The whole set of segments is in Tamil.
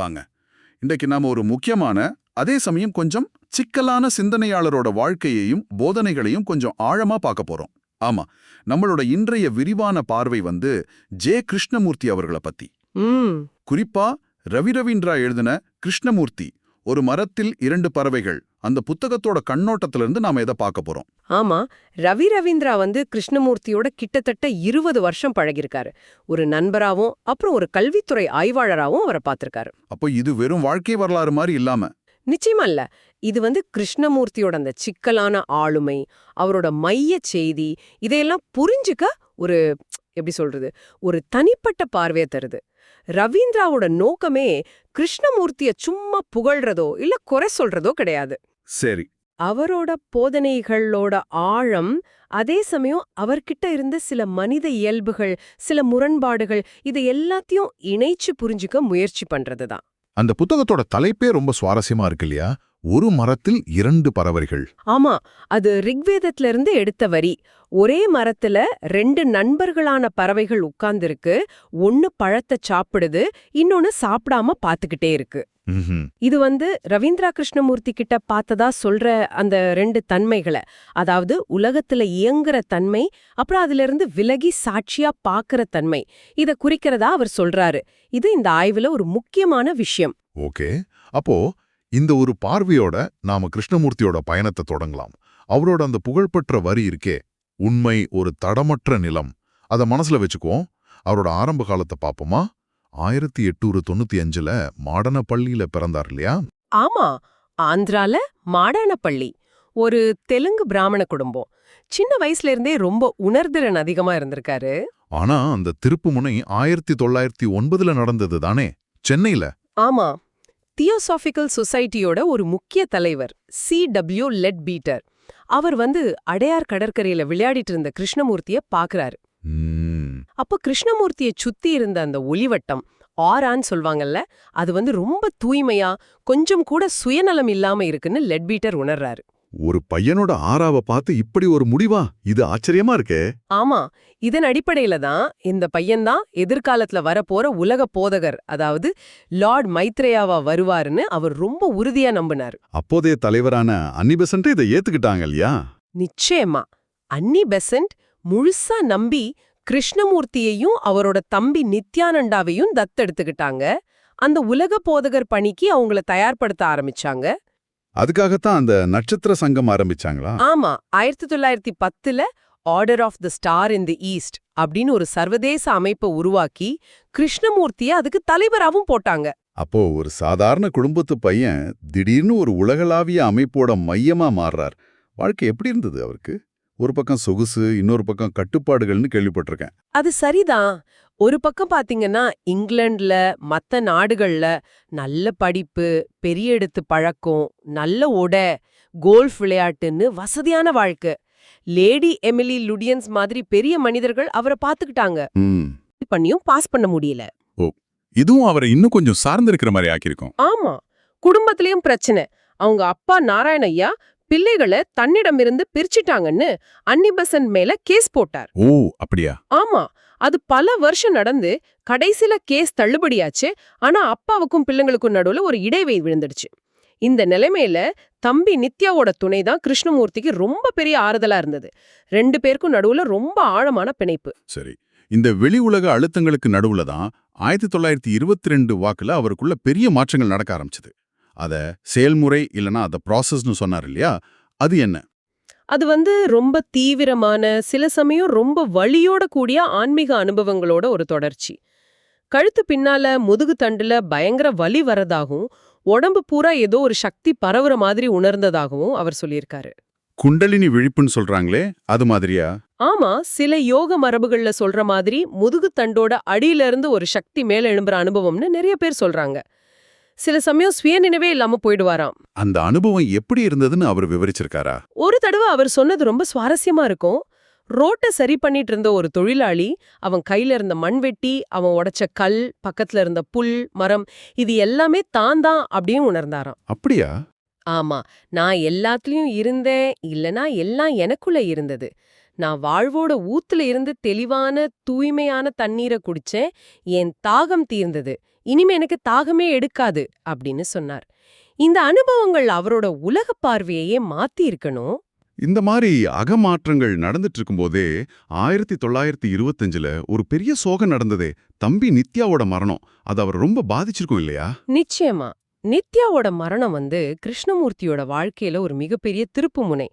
வாங்க. இன்றைக்கு நாம ஒரு முக்கியமான அதே சமயம் கொஞ்சம் சிக்கலான சிந்தனையாளரோட வாழ்க்கையையும் போதனைகளையும் கொஞ்சம் ஆழமா பார்க்க போறோம். ஆமா நம்மளோட இன்றைய விரிவான பார்வை வந்து ஜே. கிருஷ்ணமூர்த்தி அவர்கள பத்தி. குறிப்பா ரவி ரவீந்திரா எழுதின கிருஷ்ணமூர்த்தி ஒரு மரத்தில் இரண்டு பறவைகள் அந்த புத்தகத்தோட கண்ணோட்டத்திலிருந்து நாம இதை பார்க்க போறோம்? ஆமா ரவி ரவீந்திரா வந்து கிருஷ்ணமூர்த்தியோட கிட்டத்தட்ட இருபது வருஷம் பழகியிருக்காரு. ஒரு நண்பராவும் அப்புறம் ஒரு கல்வித்துறை ஆய்வாளராவும் அவரை பார்த்திருக்காரு. அப்போ இது வெறும் வாழ்க்கை வரலாறு மாதிரி இல்லாம? நிச்சயமா இல்ல. இது வந்து கிருஷ்ணமூர்த்தியோட அந்த சிக்கலான ஆளுமை அவரோட மைய செய்தி இதையெல்லாம் புரிஞ்சுக்க ஒரு எப்படி சொல்றது ஒரு தனிப்பட்ட பார்வையை தருது. ரவீந்திராவோட நோக்கமே கிருஷ்ணமூர்த்திய சும்மா புகழ்றதோ இல்ல குறை சொல்றதோ கிடையாது. சரி. அவரோட போதனைகளோட ஆழம் அதே சமயம் அவர்கிட்ட இருந்த சில மனித இயல்புகள் சில முரண்பாடுகள் இதை எல்லாத்தையும் இணைச்சு புரிஞ்சுக்க முயற்சி பண்றதுதான். அந்த புத்தகத்தோட தலைப்பே ரொம்ப சுவாரஸ்யமா இருக்கு இல்லையா? ஒரு மரத்தில் இரண்டு பறவைகள். ஆமா அது ரிக்வேதத்துல இருந்து எடுத்த வரி. ஒரே மரத்துல ரெண்டு நண்பர்களான பறவைகள் உட்கார்ந்திருக்கு ஒன்னு பழத்தை சாப்பிடுது இன்னொன்னு சாப்பிடாம பாத்துக்கிட்டே இருக்கு. இது வந்து ரவீந்திரா கிருஷ்ணமூர்த்தி கிட்ட பார்த்ததா சொல்ற அந்த ரெண்டு தன்மைகளை. அதாவது உலகத்துல இயங்குற தன்மை அப்புறம் அதுல இருந்து விலகி சாட்சியா பாக்குற தன்மை. இத குறிக்கிறதா அவர் சொல்றாரு. இது இந்த ஆய்வுல ஒரு முக்கியமான விஷயம். ஓகே. அப்போ இந்த ஒரு பார்வையோட நாம கிருஷ்ணமூர்த்தியோட பயணத்தை தொடங்கலாம். அவரோட அந்த புகழ்பெற்ற வரி இருக்கே உண்மை ஒரு தடமற்ற நிலம். அத மனசுல வச்சுக்குவோம். அவரோட ஆரம்ப காலத்தை பாப்போமா ஆயிரத்தி எட்டூறு தொண்ணூத்தி அஞ்சுல மாடன பள்ளியில பிறந்தார் இல்லையா? ஆமா. ஆந்திரால மாடானப்பள்ளி ஒரு தெலுங்கு பிராமண குடும்பம். சின்ன வயசுல இருந்தே ரொம்ப உணர்திறன் அதிகமா இருந்திருக்காரு. ஆனா அந்த திருப்புமுனை ஆயிரத்தி தொள்ளாயிரத்தி ஒன்பதுல நடந்தது தானே? சென்னையில. ஆமா. தியோசாபிக்கல் சொசைட்டியோட ஒரு முக்கிய தலைவர் சி டபிள்யூ லெட் பீட்டர். அவர் வந்து அடையார் கடற்கரையில விளையாடிட்டு இருந்த கிருஷ்ணமூர்த்திய பாக்குறாரு. அப்ப கிருஷ்ணமூர்த்திய சுத்தி இருந்த அந்த ஒளிவட்டம் ஆரான்னு சொல்வாங்கல்ல அது வந்து ரொம்ப தூய்மையா கொஞ்சம் கூட சுயநலம் இல்லாம இருக்குன்னு லெட் பீட்டர் உணர்றாரு. ஒரு பையனோட ஆறாவ பார்த்து இப்படி ஒரு முடிவா? இது ஆச்சரியமா இருக்கே. ஆமா இதன் அடிப்படையில தான் இந்த பையன்தான் எதிர்காலத்துல வரப்போற உலக போதகர் அதாவது லார்ட் மைத்ரேயாவா வருவாருன்னு அவர் ரொம்ப உறுதியா நம்பினார். அப்போதைய தலைவரான அன்னி பெசன்ட் இதை ஏத்துக்கிட்டாங்க இல்லையா? நிச்சயமா அன்னி பெசன்ட் முழுசா நம்பி கிருஷ்ணமூர்த்தியையும் அவரோட தம்பி நித்யானண்டாவையும் தத்தெடுத்துக்கிட்டாங்க. அந்த உலக போதகர் பணிக்கு அவங்கள தயார்படுத்த ஆரம்பிச்சாங்க. அதுக்காகத்தான் அந்த நட்சத்திர சங்கம் ஆரம்பிச்சாங்களா? ஆமா ஆயிரத்தி தொள்ளாயிரத்தி பத்துல order of the star in the east அப்படின்னு ஒரு சர்வதேச அமைப்பை உருவாக்கி கிருஷ்ணமூர்த்திய அதுக்கு தலைவராவும் போட்டாங்க. அப்போ ஒரு சாதாரண குடும்பத்து பையன் திடீர்னு ஒரு உலகளாவிய அமைப்போட மையமா மாறுறார். வாழ்க்கை எப்படி இருந்தது அவருக்கு? ஒரு பக்கம் சொகுசு இன்னொரு பக்கம் கட்டுப்பாடுகள்னு கேள்விப்பட்டிருக்கேன். அது சரிதான். ஒரு பக்கம் பாத்தீங்கன்னா இங்கிலாந்துல மத்த நாடுகள்ல நல்ல படிப்பு பெரிய எடுத்து பழக்கம் நல்ல உடை கோல்ஃப் விளையாட்டுன்னு வசதியான வாழ்க்கை. லேடி எமிலி லுடியன்ஸ் மாதிரி பெரிய மனிதர்கள் அவரை பாத்துக்கிட்டாங்க. பண்ணியும் பாஸ் பண்ண முடியல. இதுவும் அவரை இன்னும் கொஞ்சம் சார்ந்திருக்கிற மாதிரி ஆக்கியிருக்கும். ஆமா. குடும்பத்திலயும் பிரச்சனை. அவங்க அப்பா நாராயணையா பிள்ளைகளை தன்னிடமிருந்து பிரிச்சிட்டாங்கன்னு அன்னிபசன் மேல கேஸ் போட்டார். ஓ அப்படியா? ஆமா அது பல வருஷம் நடந்து கடைசில கேஸ் தள்ளுபடியாச்சு. ஆனா அப்பாவுக்கும் பிள்ளைங்களுக்கும் நடுவுல ஒரு இடைவெளி விழுந்துடுச்சு. இந்த நிலைமையில தம்பி நித்யாவோட துணை தான் கிருஷ்ணமூர்த்திக்கு ரொம்ப பெரிய ஆறுதலா இருந்தது. ரெண்டு பேருக்கும் நடுவுல ரொம்ப ஆழமான பிணைப்பு. சரி இந்த வெளி உலக அழுத்தங்களுக்கு நடுவுல தான் ஆயிரத்தி தொள்ளாயிரத்தி இருபத்தி ரெண்டு வாக்குல அவருக்குள்ள பெரிய மாற்றங்கள் நடக்க ஆரம்பிச்சது. அத செயல்முறை இல்லனா அத ப்ராசஸ்னு சொன்னார் இல்லையா அது என்ன? அது வந்து ரொம்ப தீவிரமான சில சமயம் ரொம்ப வலியோட கூடிய ஆன்மீக அனுபவங்களோட ஒரு தொடர்ச்சி. கழுத்து பின்னால முதுகு தண்டுல பயங்கர வலி வரதாகவும் உடம்பு பூரா ஏதோ ஒரு சக்தி பரவுற மாதிரி உணர்ந்ததாகவும் அவர் சொல்லியிருக்காரு. குண்டலினி விழிப்புன்னு சொல்றாங்களே அது மாதிரியா? ஆமா சில யோக மரபுகள்ல சொல்ற மாதிரி முதுகு தண்டோட அடியில இருந்து ஒரு சக்தி மேல எழும்புற அனுபவம்னு நிறைய பேர் சொல்றாங்க. சில சமயம் சுயநினைவே இல்லாம போயிடுவாராம். அந்த அனுபவம் எப்படி இருந்ததுன்னு அவர் விவரிச்சிருக்காரா? ஒரு தடவை அவர் சொன்னது ரொம்ப சுவாரஸ்யமா இருக்கும். ரோட்டை சரி பண்ணிட்டு இருந்த ஒரு தொழிலாளி அவன் கையில இருந்த மண்வெட்டி அவன் உடைச்ச கல் பக்கத்துல இருந்த புல் மரம் இது எல்லாமே தான் தான் அப்படின்னு உணர்ந்தாராம். அப்படியா? ஆமா நான் எல்லாத்துலயும் இருந்தேன் இல்லனா எல்லாம் எனக்குள்ள இருந்தது. நான் வாழ்வோட ஊத்துல இருந்து தெளிவான தூய்மையான தண்ணீரை குடிச்சேன் என் தாகம் தீர்ந்தது. இனிமே எனக்கு தாகமே எடுக்காது அப்படின்னு சொன்னார். இந்த அனுபவங்கள் அவரோட உலக பார்வையையே மாத்தி இருக்கணும் இந்த மாதிரி அகமாற்றங்கள் நடந்துட்டு இருக்கும்போதே ஆயிரத்தி தொள்ளாயிரத்தி இருபத்தஞ்சுல ஒரு பெரிய சோகம் நடந்ததே தம்பி நித்யாவோட மரணம். அது அவர் ரொம்ப பாதிச்சிருக்கும் இல்லையா? நிச்சயமா. நித்யாவோட மரணம் வந்து கிருஷ்ணமூர்த்தியோட வாழ்க்கையில ஒரு மிகப்பெரிய திருப்புமுனை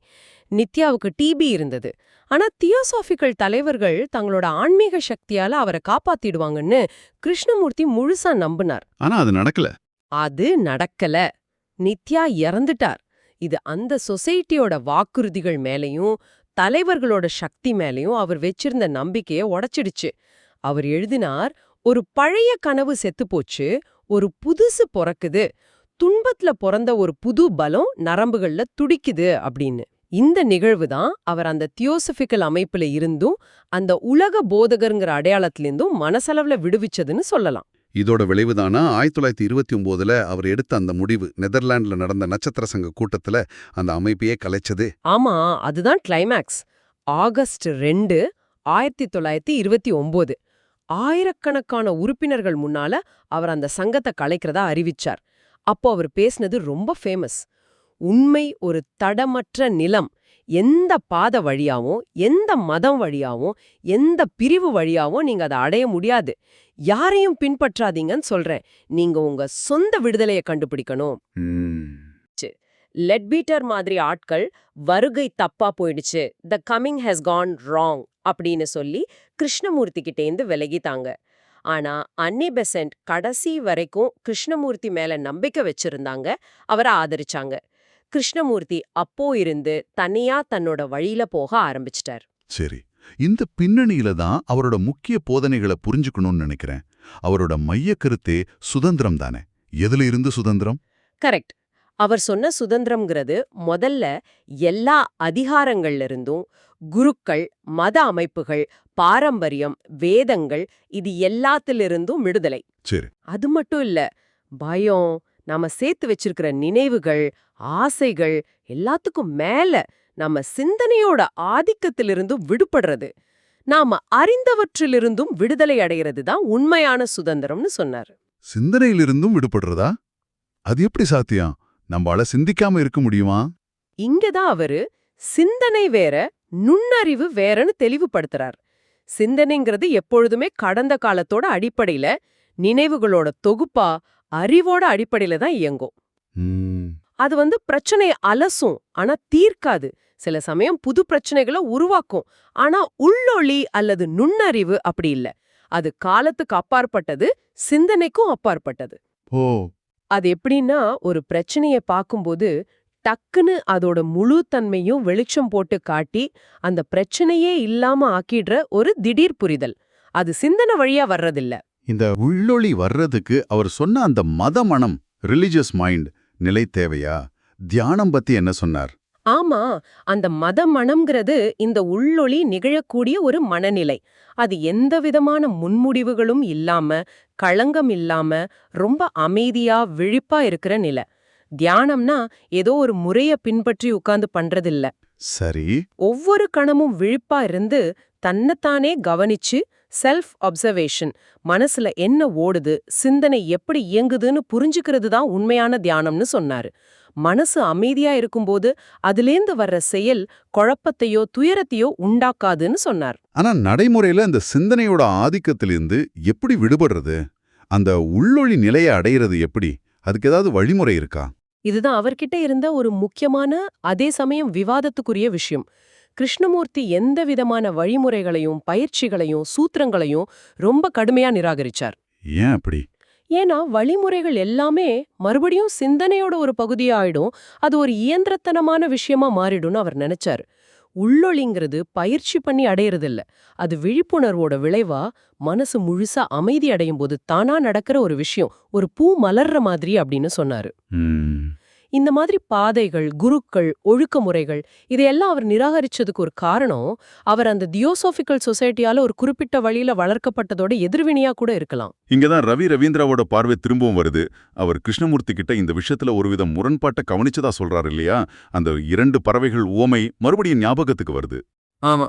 நித்யாவுக்கு டிபி இருந்தது. ஆனா தியோசாபிக்கல் தலைவர்கள் தங்களோட ஆன்மீக சக்தியால அவரை காப்பாத்திடுவாங்கன்னு கிருஷ்ணமூர்த்தி முழுசா நம்பினார். ஆனா அது நடக்கல. அது நடக்கல. நித்யா இறந்துட்டார். இது அந்த சொசைட்டியோட வாக்குறுதிகள் மேலயும் தலைவர்களோட சக்தி மேலயும் அவர் வச்சிருந்த நம்பிக்கைய உடைச்சிடுச்சு. அவர் எழுதினார் ஒரு பழைய கனவு செத்து போச்சு ஒரு புதுசு பொறக்குது. துன்பத்துல பிறந்த ஒரு புது பலம் நரம்புகள்ல துடிக்குது அப்படின்னு. இந்த நிகழ்வு தான் அவர் அந்த தியோசபிக்கல் அமைப்புல இருந்தும் அந்த உலக போதகருங்கிற அடையாளத்திலிருந்தும் மனசளவுல விடுவிச்சதுன்னு சொல்லலாம். இதோட விளைவுதானா ஆயிரத்தி தொள்ளாயிரத்தி இருபத்தி ஒம்போதுல அவர் எடுத்த அந்த முடிவு நெதர்லாண்ட்ல நடந்த நட்சத்திர சங்க கூட்டத்துல அந்த அமைப்பையே கலைச்சது. ஆமா அதுதான் கிளைமேக்ஸ் ஆகஸ்ட் ரெண்டு ஆயிரத்தி தொள்ளாயிரத்தி இருபத்தி ஒன்பது ஆயிரக்கணக்கான உறுப்பினர்கள் முன்னால அவர் அந்த சங்கத்தை கலைக்கிறதா அறிவிச்சார். அப்போ அவர் பேசினது ரொம்ப ஃபேமஸ் உண்மை ஒரு தடமற்ற நிலம். எந்த பாதை வழியாவும் எந்த மதம் வழியாவும் எந்த பிரிவு வழியாவும் நீங்க அதை அடைய முடியாது. யாரையும் பின்பற்றாதீங்கன்னு சொல்றேன். நீங்க உங்க சொந்த விடுதலையை கண்டுபிடிக்கணும். லெட்பீட்டர் மாதிரி ஆட்கள் வருகை தப்பா போயிடுச்சு. The coming has gone wrong அப்படின்னு சொல்லி கிருஷ்ணமூர்த்தி கிட்டேந்து விலகித்தாங்க ஆனா அன்னி பெசன்ட் கடைசி வரைக்கும் கிருஷ்ணமூர்த்தி மேல நம்பிக்கை வச்சிருந்தாங்க. அவரை ஆதரிச்சாங்க. கிருஷ்ணமூர்த்தி அப்போ இருந்து தனியா தன்னோட வழியில போக ஆரம்பிச்சிட்டார். சரி. இந்த பின்னணியில தான் அவரோட முக்கிய போதனைகளை புரிஞ்சுக்கணும்னு நினைக்கிறேன். அவரோட மைய கருத்தே சுதந்திரம் தானே? எதுல இருந்து சுதந்திரம்? கரெக்ட். அவர் சொன்ன சுதந்திரம்ங்கிறது முதல்ல எல்லா அதிகாரங்கள்ல இருந்தும் குருக்கள் மத அமைப்புகள் பாரம்பரியம் வேதங்கள் இது எல்லாத்திலிருந்தும் விடுதலை. சரி. அது மட்டும் இல்ல பயம் நாம சேர்த்து வச்சிருக்கிற நினைவுகள் ஆசைகள் எல்லாத்துக்கும் மேல நம்ம சிந்தனையோட ஆதிக்கத்திலிருந்தும் விடுபடுறது. நாம அறிந்தவற்றிலிருந்தும் விடுதலை அடைகிறது தான் உண்மையான சுதந்திரம்னு சொன்னார். சிந்தனையிலிருந்தும் விடுபடுறதா? அது எப்படி சாத்தியம்? நம்மால சிந்திக்காம இருக்க முடியுமா? இங்கதான் அவரு சிந்தனை வேற நுண்ணறிவு வேறன்னு தெளிவுபடுத்துறார். சிந்தனைங்கிறது எப்பொழுதுமே கடந்த காலத்தோட அடிப்படையில நினைவுகளோட தொகுப்பா அறிவோட அடிப்படையில தான் இயங்கும். அது வந்து பிரச்சனையை அலசும் ஆனா தீர்க்காது. சில சமயம் புது பிரச்சனைகளை உருவாக்கும் ஆனா உள்ளொளி அல்லது நுண்ணறிவு அப்படி இல்ல. அது காலத்துக்கு அப்பாற்பட்டது சிந்தனைக்கும் அப்பாற்பட்டது. ஓ அது எப்படின்னா ஒரு பிரச்சனைய பார்க்கும்போது டக்குன்னு அதோட முழு தன்மையும் வெளிச்சம் போட்டு காட்டி அந்த பிரச்சனையே இல்லாம ஆக்கிடுற ஒரு திடீர் புரிதல். அது சிந்தனை வழியா வர்றதில்ல. இந்த உள்ளொளி வர்றதுக்கு அவர் சொன்ன அந்த மத மனம் ரிலிஜியஸ் மைண்ட் நிலை தேவையா? தியானம் பத்தி என்ன சொன்னார்? ஆமா அந்த மத மனம்ங்கிறது இந்த உள்ளொளி நிகழக்கூடிய ஒரு மனநிலை. அது எந்த விதமான முன்முடிவுகளும் இல்லாம களங்கம் இல்லாம ரொம்ப அமைதியா விழிப்பா இருக்கிற நிலை. தியானம்னா ஏதோ ஒரு முறைய பின்பற்றி உட்கார்ந்து பண்றதில்ல. சரி. ஒவ்வொரு கணமும் விழிப்பா இருந்து தன்னைத்தானே கவனிச்சு செல்ஃப் அப்சர்வேஷன் மனசுல என்ன ஓடுது சிந்தனை எப்படி இயங்குதுன்னு புரிஞ்சுக்கிறது தான் உண்மையான தியானம்னு சொன்னாரு. மனசு அமைதியா இருக்கும்போது அதிலேந்து வர்ற செயல் குழப்பத்தையோ துயரத்தையோ உண்டாக்காதுன்னு சொன்னார். ஆனா நடைமுறையில இந்த சிந்தனையோட ஆதிக்கத்திலிருந்து எப்படி விடுபடுறது அந்த உள்ளொளி நிலையை அடையிறது எப்படி அதுக்கு ஏதாவது வழிமுறை இருக்கா? இதுதான் அவர்கிட்ட இருந்த ஒரு முக்கியமான அதே சமயம் விவாதத்துக்குரிய விஷயம். கிருஷ்ணமூர்த்தி எந்த விதமான வழிமுறைகளையும் பயிற்சிகளையும் சூத்திரங்களையும் ரொம்ப கடுமையா நிராகரிச்சார். ஏன் அப்படி? ஏன்னா வழிமுறைகள் எல்லாமே மறுபடியும் சிந்தனையோட ஒரு பகுதியாயிடும் அது ஒரு இயந்திரத்தனமான விஷயமா மாறிடும்னு அவர் நினைச்சாரு. உள்ளொளிங்கிறது பயிற்சி பண்ணி அடையறதில்ல. அது விழிப்புணர்வோட விளைவா மனசு முழுசா அமைதி அடையும் போது தானா நடக்கிற ஒரு விஷயம். ஒரு பூ மலர்ற மாதிரி அப்படின்னு சொன்னாரு. இந்த மாதிரி பாதைகள் குருக்கள் ஒழுக்கமுறைகள் இதையெல்லாம் அவர் நிராகரிச்சதுக்கு ஒரு காரணம் அவர் அந்த தியோசோபிக்கல் சொசைட்டியால ஒரு குறிப்பிட்ட வழியில வளர்க்கப்பட்டதோட எதிர்வினையா கூட இருக்கலாம். இங்கதான் ரவி ரவீந்திராவோட பார்வை திரும்பவும் வருது. அவர் கிருஷ்ணமூர்த்தி கிட்ட இந்த விஷயத்துல ஒருவித முரண்பாட்டை கவனிச்சதா சொல்றாரு இல்லையா? அந்த இரண்டு பறவைகள் ஓமை மறுபடியும் ஞாபகத்துக்கு வருது. ஆமா.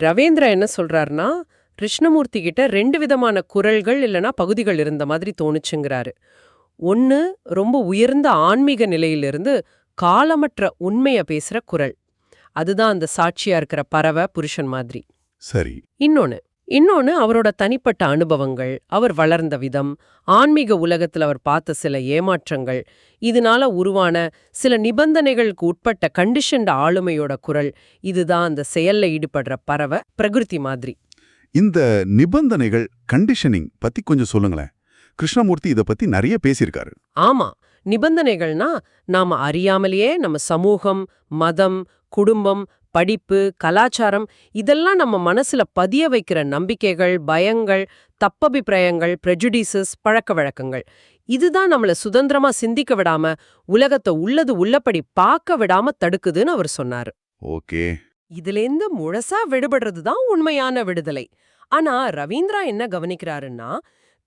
ரவீந்திரா என்ன சொல்றாருன்னா கிருஷ்ணமூர்த்தி கிட்ட ரெண்டு விதமான குரல்கள் இல்லனா பகுதிகள் இருந்த மாதிரி தோணுச்சுங்கிறாரு. ஒன்னு ரொம்ப உயர்ந்த ஆன்மீக நிலையிலிருந்து காலமற்ற உண்மைய பேசுற குரல். அதுதான் அந்த சாட்சியா இருக்கிற பறவை புருஷன் மாதிரி. சரி. இன்னொன்னு இன்னொன்னு அவரோட தனிப்பட்ட அனுபவங்கள் அவர் வளர்ந்த விதம் ஆன்மீக உலகத்துல அவர் பார்த்த சில ஏமாற்றங்கள் இதனால உருவான சில நிபந்தனைகளுக்கு உட்பட்ட கண்டிஷன்ட் ஆளுமையோட குரல் இதுதான் அந்த செயல்ல ஈடுபடுற பறவை பிரகிருதி மாதிரி. இந்த நிபந்தனைகள் கண்டிஷனிங் பத்தி கொஞ்சம் சொல்லுங்களேன். கிருஷ்ணமூர்த்தி இத பத்தி நிறைய பேசியிருக்காரு. ஆமா. நிபந்தனைகள்னா நாம அறியாமலேயே நம்ம சமூகம் மதம் குடும்பம் படிப்பு கலாச்சாரம் இதெல்லாம் நம்ம மனசுல பதிய வைக்கிற நம்பிக்கைகள் பயங்கள் தப்பபிப்பிராயங்கள் prejudices பழக்க வழக்கங்கள். இதுதான் நம்மள சுதந்திரமா சிந்திக்க விடாம உலகத்தை உள்ளது உள்ளபடி பார்க்க விடாம தடுக்குதுன்னு அவர் சொன்னாரு. ஓகே. இதிலேந்து முழுசா விடுபடுறது தான் உண்மையான விடுதலை. ஆனா ரவீந்திரா என்ன கவனிக்கிறாருன்னா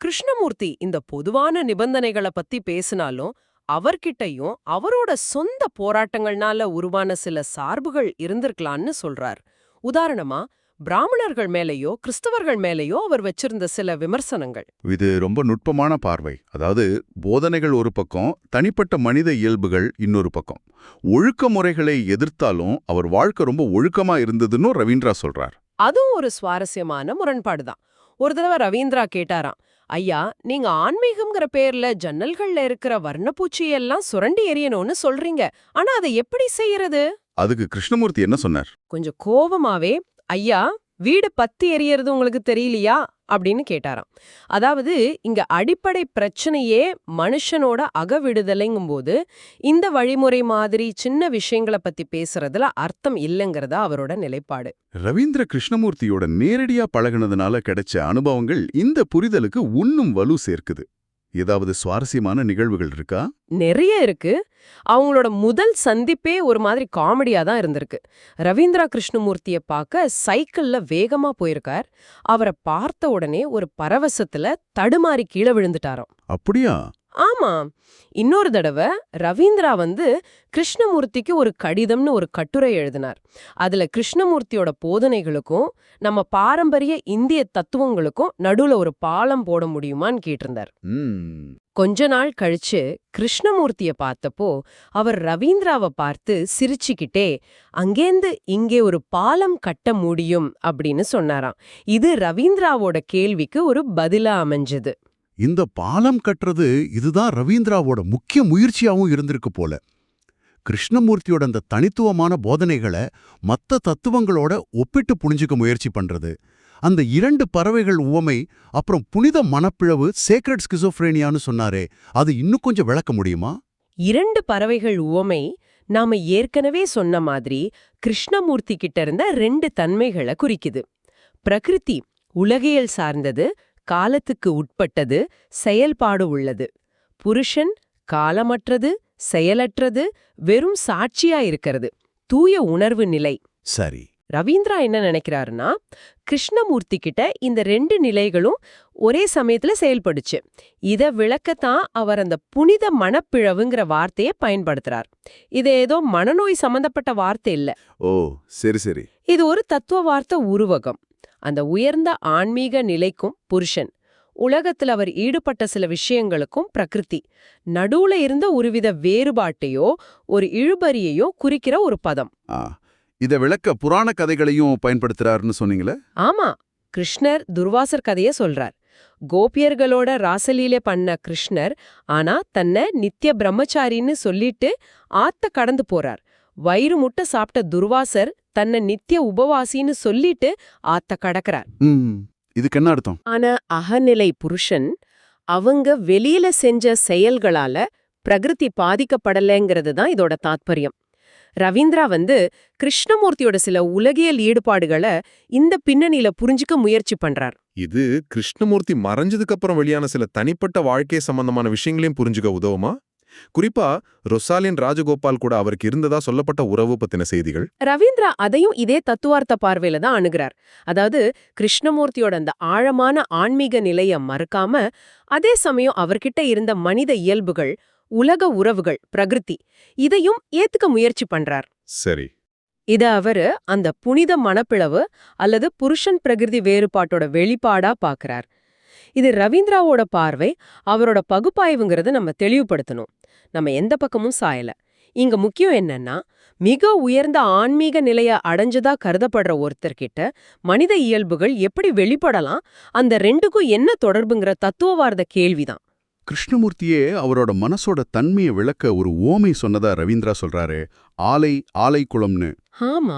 கிருஷ்ணமூர்த்தி இந்த பொதுவான நிபந்தனைகளை பத்தி பேசினாலும் அவர்கிட்டயும் அவரோட சொந்த போராட்டங்கள்னால உருவான சில சார்புகள் இருந்திருக்கலாம்னு சொல்றார். உதாரணமா பிராமணர்கள் மேலேயோ கிறிஸ்தவர்கள் மேலேயோ அவர் வச்சிருந்த சில விமர்சனங்கள். இது ரொம்ப நுட்பமான பார்வை. அதாவது போதனைகள் ஒரு பக்கம் தனிப்பட்ட மனித இயல்புகள் இன்னொரு பக்கம். ஒழுக்க முறைகளை எதிர்த்தாலும் அவர் வாழ்க்கை ரொம்ப ஒழுக்கமா இருந்ததுன்னு ரவீந்திரா சொல்றார். அதுவும் ஒரு சுவாரஸ்யமான முரண்பாடுதான். ஒரு தடவை ரவீந்திரா கேட்டாராம் ஐயா நீங்க ஆன்மீகம்ங்கிற பேர்ல ஜன்னல்கள்ல இருக்கிற வர்ணப்பூச்சியெல்லாம் சுரண்டி எறியணும்னு சொல்றீங்க. ஆனா அதை எப்படி செய்யறது? அதுக்கு கிருஷ்ணமூர்த்தி என்ன சொன்னார்? கொஞ்சம் கோபமாவே ஐயா வீடு பத்தி எரியறது உங்களுக்கு தெரியலையா? அப்படின்னு கேட்டாராம். அதாவது இங்க அடிப்படை பிரச்சனையே மனுஷனோட அகவிடுதலைங்கும்போது இந்த வழிமுறை மாதிரி சின்ன விஷயங்களை பத்தி பேசுறதுல அர்த்தம் இல்லைங்கிறதா அவரோட நிலைப்பாடு. ரவீந்திர கிருஷ்ணமூர்த்தியோட நேரடியா பழகுனதுனால கிடைச்ச அனுபவங்கள் இந்த புரிதலுக்கு உன்னும் வலு சேர்க்குது. ஏதாவது சுவாரஸ்யமான நிகழ்வுகள் இருக்கா? நிறைய இருக்கு. அவங்களோட முதல் சந்திப்பே ஒரு மாதிரி காமெடியா தான் இருந்திருக்கு. ரவீந்திரா கிருஷ்ணமூர்த்திய பார்க்க சைக்கிள்ல வேகமா போயிருக்கார். அவரை பார்த்த உடனே ஒரு பரவசத்துல தடுமாறி கீழே விழுந்துட்டாராம். அப்படியா? ஆமா. இன்னொரு தடவை ரவீந்திரா வந்து கிருஷ்ணமூர்த்திக்கு ஒரு கடிதம்னு ஒரு கட்டுரை எழுதினார். அதுல கிருஷ்ணமூர்த்தியோட போதனைகளுக்கும் நம்ம பாரம்பரிய இந்திய தத்துவங்களுக்கும் நடுவுல ஒரு பாலம் போட முடியுமான்னு கேட்டிருந்தார். கொஞ்ச நாள் கழிச்சு கிருஷ்ணமூர்த்திய பார்த்தப்போ அவர் ரவீந்திராவை பார்த்து சிரிச்சுக்கிட்டே அங்கேந்து இங்கே ஒரு பாலம் கட்ட முடியும் அப்படின்னு சொன்னாராம். இது ரவீந்திராவோட கேள்விக்கு ஒரு பதிலா அமைஞ்சது. இந்த பாலம் கட்டுறது இதுதான் ரவீந்திராவோட முக்கிய முயற்சியாவும் இருந்திருக்கு போல. கிருஷ்ணமூர்த்தியோட அந்த தனித்துவமான போதனைகளை மத்த தத்துவங்களோட ஒப்பிட்டு புரிஞ்சுக்க முயற்சி பண்றது. அந்த இரண்டு பறவைகள் உவமை அப்புறம் புனித மனப்பிழவு சேக்ரட் ஸ்கிசோஃப்ரேனியான்னு சொன்னாரே அது இன்னும் கொஞ்சம் விளக்க முடியுமா? இரண்டு பறவைகள் உவமை நாம ஏற்கனவே சொன்ன மாதிரி கிருஷ்ணமூர்த்தி கிட்ட இருந்த ரெண்டு தன்மைகளை குறிக்குது. பிரகிருதி உலகியல் சார்ந்தது காலத்துக்கு உட்பட்டது செயல்பாடு உள்ளது. புருஷன் காலமற்றது செயலற்றது வெறும் சாட்சியா இருக்கிறது. தூய உணர்வு நிலை. சரி. ரவீந்திரா என்ன நினைக்கிறாருன்னா கிருஷ்ணமூர்த்தி கிட்ட இந்த ரெண்டு நிலைகளும் ஒரே சமயத்துல செயல்படுச்சு. இத விளக்கத்தான் அவர் அந்த புனித மனப்பிழவுங்கிற வார்த்தையை பயன்படுத்துறார். இது ஏதோ மனநோய் சம்பந்தப்பட்ட வார்த்தை இல்ல. ஓ சரி சரி. இது ஒரு தத்துவ வார்த்தை உருவகம். அந்த உயர்ந்த ஆன்மீக நிலைக்கும் புருஷன். உலகத்துல அவர் ஈடுபட்ட சில விஷயங்களுக்கும் பிரகிருதி. நடுவுல இருந்த ஒருவித வேறுபாட்டையோ ஒரு இழுபறியையோ குறிக்கிற ஒரு பதம். இத விளக்க புராண கதைகளையும் பயன்படுத்துறாருன்னு சொன்னீங்களே? ஆமா கிருஷ்ணர் துர்வாசர் கதைய சொல்றார். கோபியர்களோட ராசலீலை பண்ண கிருஷ்ணர் ஆனா தன்னை நித்திய பிரம்மச்சாரின்னு சொல்லிட்டு ஆத்த கடந்து போறார். வயிறு முட்டை சாப்பிட்ட துர்வாசர் தன்னை நித்திய உபவாசின்னு சொல்லிட்டு ஆத்த கடக்கறார். ம் இதுக்கு என்ன அர்த்தம்? ஆனா அகநிலை புருஷன் அவங்க வெளியில செஞ்ச செயல்களால பிரகிருதி பாதிக்கப்படலைங்கிறது தான் இதோட தாத்பரியம். ரவீந்திரா வந்து கிருஷ்ணமூர்த்தியோட சில உலகியல் ஈடுபாடுகளை இந்த பின்னணியில புரிஞ்சுக்க முயற்சி பண்றார். இது கிருஷ்ணமூர்த்தி மறைஞ்சதுக்கு அப்புறம் வெளியான சில தனிப்பட்ட வாழ்க்கை சம்பந்தமான விஷயங்களையும் புரிஞ்சுக்க உதவுமா? குறிப்பா ரொசாலின் ராஜகோபால் கூட அவருக்கு இருந்ததா சொல்லப்பட்ட உறவு பத்தின செய்திகள். ரவீந்திரா அதையும் இதே தத்துவார்த்த பார்வையில தான் அணுகிறார். அதாவது கிருஷ்ணமூர்த்தியோட அந்த ஆழமான ஆன்மீக நிலைய மறுக்காம அதே சமயம் அவர்கிட்ட இருந்த மனித இயல்புகள் உலக உறவுகள் பிரகிருதி இதையும் ஏத்துக்க முயற்சி பண்றார். சரி. இத அவரு அந்த புனித மனப்பிளவு அல்லது புருஷன் பிரகிருதி வேறுபாட்டோட வெளிப்பாடா பாக்குறார். இது ரவீந்திராவோட பார்வை அவரோட பகுப்பாய்வுங்கிறத நம்ம தெளிவுபடுத்தணும். நம்ம எந்த பக்கமும் சாயல. இங்க முக்கியம் என்னன்னா மிக உயர்ந்த ஆன்மீக நிலைய அடைஞ்சதா கருதப்படுற ஒருத்தர்கிட்ட மனித இயல்புகள் எப்படி வெளிப்படலாம் அந்த ரெண்டுக்கும் என்ன தொடர்புங்கிற தத்துவவார்த்த கேள்விதான். கிருஷ்ணமூர்த்தியே அவரோட மனசோட தன்மையை விளக்க ஒரு ஓமை சொன்னதா ரவீந்திரா சொல்றாரு. ஆலை ஆலை குளம்னு. ஆமா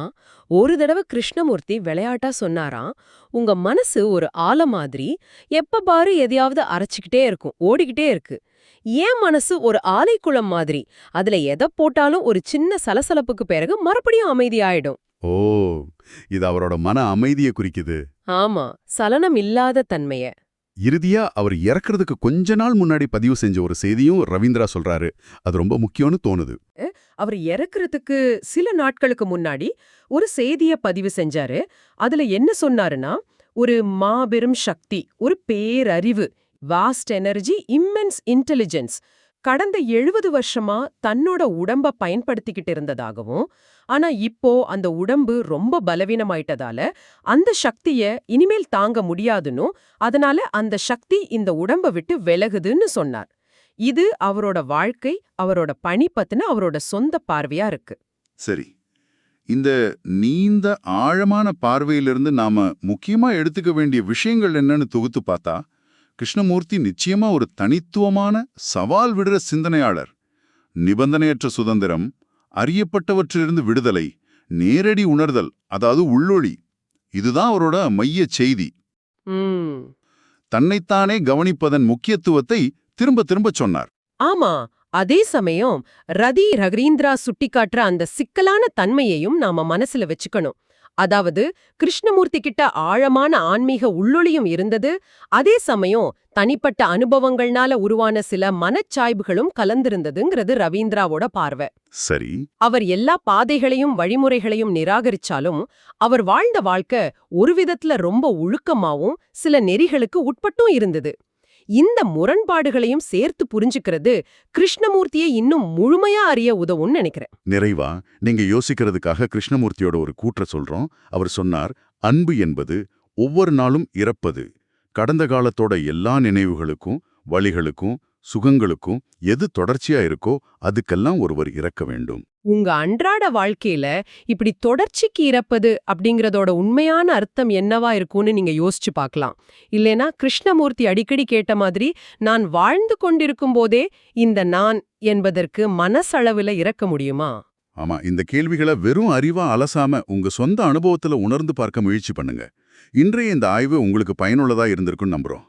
ஒரு தடவை கிருஷ்ணமூர்த்தி விளையாட்டா சொன்னாராம் உங்க மனசு ஒரு ஆல மாதிரி எப்ப பாரு எதையாவது அரைச்சுக்கிட்டே இருக்கும் ஓடிக்கிட்டே இருக்கு. ஏன் மனசு ஒரு ஆலைக்குளம் மாதிரி? அதுல எதை போட்டாலும் ஒரு சின்ன சலசலப்புக்கு பிறகு மறுபடியும் அமைதியாயிடும் ஓ இது அவரோட மன அமைதியை குறிக்குது. ஆமா சலனம் இல்லாத தன்மைய. இறுதியா அவர் இறக்குறதுக்கு கொஞ்ச நாள் முன்னாடி பதிவு செஞ்ச ஒரு செய்தியும் ரவீந்திரா சொல்றாரு. அது ரொம்ப முக்கியம்னு தோணுது. அவர் இறக்குறதுக்கு சில நாட்களுக்கு முன்னாடி ஒரு செய்திய பதிவு செஞ்சாரு. அதுல என்ன சொன்னாருன்னா ஒரு மாபெரும் சக்தி ஒரு பேரறிவு வாஸ்ட் எனர்ஜி இம்மென்ஸ் இன்டெலிஜென்ஸ் கடந்த எழுபது வருஷமா தன்னோட உடம்ப பயன்படுத்திக்கிட்டு இருந்ததாகவும் ஆனா இப்போ அந்த உடம்பு ரொம்ப பலவீனமாயிட்டதால அந்த சக்திய இனிமேல் தாங்க முடியாதுன்னு அதனால அந்த சக்தி இந்த உடம்ப விட்டு விலகுதுன்னு சொன்னார். இது அவரோட வாழ்க்கை அவரோட பணி பத்தின அவரோட சொந்த பார்வையா இருக்கு. சரி. இந்த நீந்த ஆழமான பார்வையிலிருந்து நாம முக்கியமா எடுத்துக்க வேண்டிய விஷயங்கள் என்னன்னு தொகுத்து பார்த்தா கிருஷ்ணமூர்த்தி நிச்சயமா ஒரு தனித்துவமான சவால் விடுற சிந்தனையாளர். நிபந்தனையற்ற சுதந்திரம் அறியப்பட்டவற்றிலிருந்து விடுதலை நேரடி உணர்தல் அதாவது உள்ளொளி. இதுதான் அவரோட மையச் செய்தி. தன்னைத்தானே கவனிப்பதன் முக்கியத்துவத்தை திரும்ப திரும்ப சொன்னார். ஆமா அதே சமயம் ரதி ரகரீந்திரா சுட்டிக்காட்டுற அந்த சிக்கலான தன்மையையும் நாம மனசுல வச்சுக்கணும். அதாவது கிருஷ்ணமூர்த்தி கிட்ட ஆழமான ஆன்மீக உள்ளொளியும் இருந்தது. அதே சமயம் தனிப்பட்ட அனுபவங்கள்னால உருவான சில மனச்சாய்வுகளும் கலந்திருந்ததுங்கிறது ரவீந்திராவோட பார்வை. சரி. அவர் எல்லா பாதைகளையும் வழிமுறைகளையும் நிராகரிச்சாலும் அவர் வாழ்ந்த வாழ்க்கை ஒரு விதத்துல ரொம்ப ஒழுக்கமாவும் சில நெறிகளுக்கு உட்பட்டும் இருந்தது. இந்த முரண்பாடுகளையும் சேர்த்து புரிஞ்சுக்கிறது கிருஷ்ணமூர்த்தியை இன்னும் முழுமையா அறிய உதவும்னு நினைக்கிறேன். நிறைவா நீங்க யோசிக்கிறதுக்காக கிருஷ்ணமூர்த்தியோட ஒரு கூற்ற சொல்றோம். அவர் சொன்னார் அன்பு என்பது ஒவ்வொரு நாளும் இறப்பது. கடந்த காலத்தோட எல்லா நினைவுகளுக்கும் வழிகளுக்கும் சுகங்களுக்கும் எது தொடர்ச்சியா இருக்கோ அதுக்கெல்லாம் ஒருவர் இறக்க வேண்டும். உங்க அன்றாட வாழ்க்கையில இப்படி தொடர்ச்சிக்கு இறப்பது அப்படிங்கறதோட உண்மையான அர்த்தம் என்னவா இருக்கும்னு நீங்க யோசிச்சு பார்க்கலாம். இல்லைனா கிருஷ்ணமூர்த்தி அடிக்கடி கேட்ட மாதிரி நான் வாழ்ந்து கொண்டிருக்கும் போதே இந்த நான் என்பதற்கு மனசளவுல இறக்க முடியுமா? ஆமா இந்த கேள்விகளை வெறும் அறிவா அலசாம உங்க சொந்த அனுபவத்துல உணர்ந்து பார்க்க முயற்சி பண்ணுங்க. இன்றைய இந்த ஆய்வு உங்களுக்கு பயனுள்ளதா இருந்திருக்குன்னு நம்புறோம்.